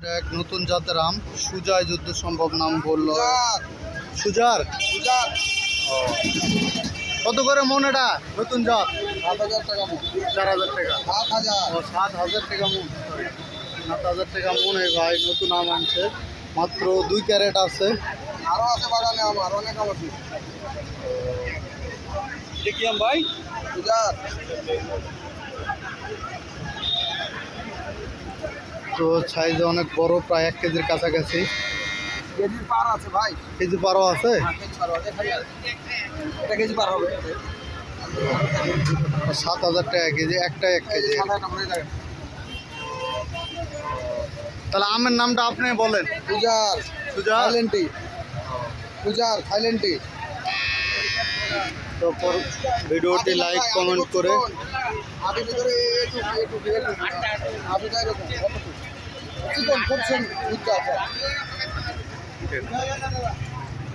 এক নতুন জাতের আম সুজয় যুদ্ধ সম্ভব নাম বলল। সুজার। কত করে মন এটা নতুন জাত? সাত হাজার টাকা মন। চার হাজার টাকা। সাত হাজার। ও সাত হাজার টাকা মন। সাত হাজার টাকা মন এই ভাই নতুন আম আনছে। মাত্র দুই ক্যারেট আছে। আরও আছে বাগানে আমার অনেক আম আছে। কি আম ভাই? হাজার তো সাইজে অনেক বড় প্রায় এক কেজির কাছাকাছি কেজির পার আছে ভাই কেজি বারো আছে হ্যাঁ, কেজি পার হবে কেজি সাত হাজার টাকা কেজি একটা এক কেজি তাহলে আমের নামটা আপনি বলেন পূজার সুজা থাইল্যান্ড টি পূজার থাইল্যান্ড টি তারপর ভিডিওটি লাইক কমেন্ট করে আদি ভিতরে এটুকু এটুকু করছেন কতটুকু